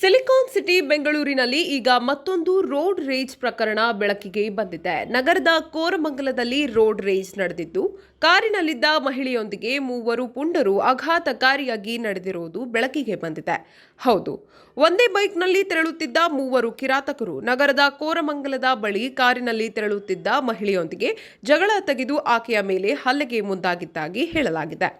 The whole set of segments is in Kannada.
ಸಿಲಿಕಾನ್ ಸಿಟಿ ಬೆಂಗಳೂರಿನಲ್ಲಿ ಈಗ ಮತ್ತೊಂದು ರೋಡ್ ರೇಜ್ ಪ್ರಕರಣ ಬೆಳಕಿಗೆ ಬಂದಿದೆ. ನಗರದ ಕೋರಮಂಗಲದಲ್ಲಿ ರೋಡ್ ರೇಜ್ ನಡೆದಿದ್ದು, ಕಾರಿನಲ್ಲಿದ್ದ ಮಹಿಳೆಯೊಂದಿಗೆ ಮೂವರು ಪುಂಡರು ಆಘಾತಕಾರಿಯಾಗಿ ನಡೆದಿರುವುದು ಬೆಳಕಿಗೆ ಬಂದಿದೆ. ಹೌದು, ಒಂದೇ ಬೈಕ್ನಲ್ಲಿ ತೆರಳುತ್ತಿದ್ದ ಮೂವರು ಕಿರಾತಕರು, ನಗರದ ಕೋರಮಂಗಲದ ಬಳಿ ಕಾರಿನಲ್ಲಿ ತೆರಳುತ್ತಿದ್ದ ಮಹಿಳೆಯೊಂದಿಗೆ ಜಗಳ ತೆಗೆದು ಆಕೆಯ ಮೇಲೆ ಹಲ್ಲೆಗೆ ಮುಂದಾಗಿದ್ದಾಗಿ ಹೇಳಲಾಗಿದೆ.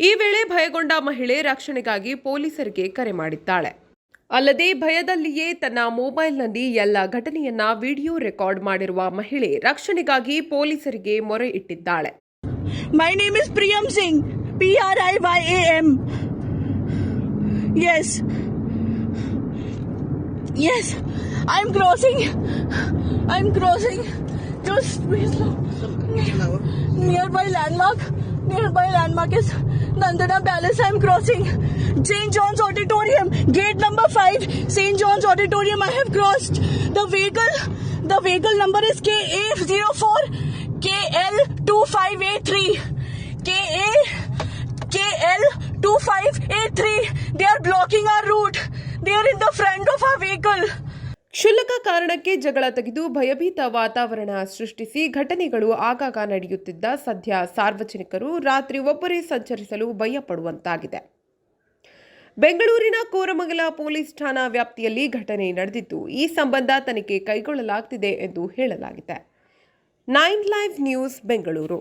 ಈ ವೇಳೆ ಭಯಗೊಂಡ ಮಹಿಳೆ ರಕ್ಷಣೆಗಾಗಿ ಪೊಲೀಸರಿಗೆ ಕರೆ ಮಾಡಿದ್ದಾಳೆ. ಅಲ್ಲದೆ ಭಯದಲ್ಲಿಯೇ ತನ್ನ ಮೊಬೈಲ್ನಲ್ಲಿ ಎಲ್ಲ ಘಟನೆಯನ್ನ ವಿಡಿಯೋ ರೆಕಾರ್ಡ್ ಮಾಡಿರುವ ಮಹಿಳೆ ರಕ್ಷಣೆಗಾಗಿ ಪೊಲೀಸರಿಗೆ ಮೊರೆ ಇಟ್ಟಿದ್ದಾಳೆ my name is Priyam Singh P R I Y A M. Yes Yes. I'm crossing. I'm crossing. Just just nearby landmark. Nearby landmark is Nandana Palace. I'm crossing. St. John's Auditorium. Gate number 5. St. John's Auditorium. I have crossed. The vehicle. The vehicle number is KA04 KL2583. KA KL2583. They are blocking our route. They are in the front of our vehicle. ಕ್ಷುಲ್ಲಕ ಕಾರಣಕ್ಕೆ ಜಗಳ ತೆಗೆದು ಭಯಭೀತ ವಾತಾವರಣ ಸೃಷ್ಟಿಸಿ ಘಟನೆಗಳು ಆಗಾಗ ನಡೆಯುತ್ತಿದ್ದ ಸದ್ಯ ಸಾರ್ವಜನಿಕರು ರಾತ್ರಿ ಒಬ್ಬರೇ ಸಂಚರಿಸಲು ಭಯಪಡುವಂತಾಗಿದೆ. ಬೆಂಗಳೂರಿನ ಕೋರಮಂಗಲ ಪೊಲೀಸ್ ಠಾಣಾ ವ್ಯಾಪ್ತಿಯಲ್ಲಿ ಘಟನೆ ನಡೆದಿದ್ದು, ಈ ಸಂಬಂಧ ತನಿಖೆ ಕೈಗೊಳ್ಳಲಾಗುತ್ತಿದೆ ಎಂದು ಹೇಳಲಾಗಿದೆ. Nine live news Bengaluru.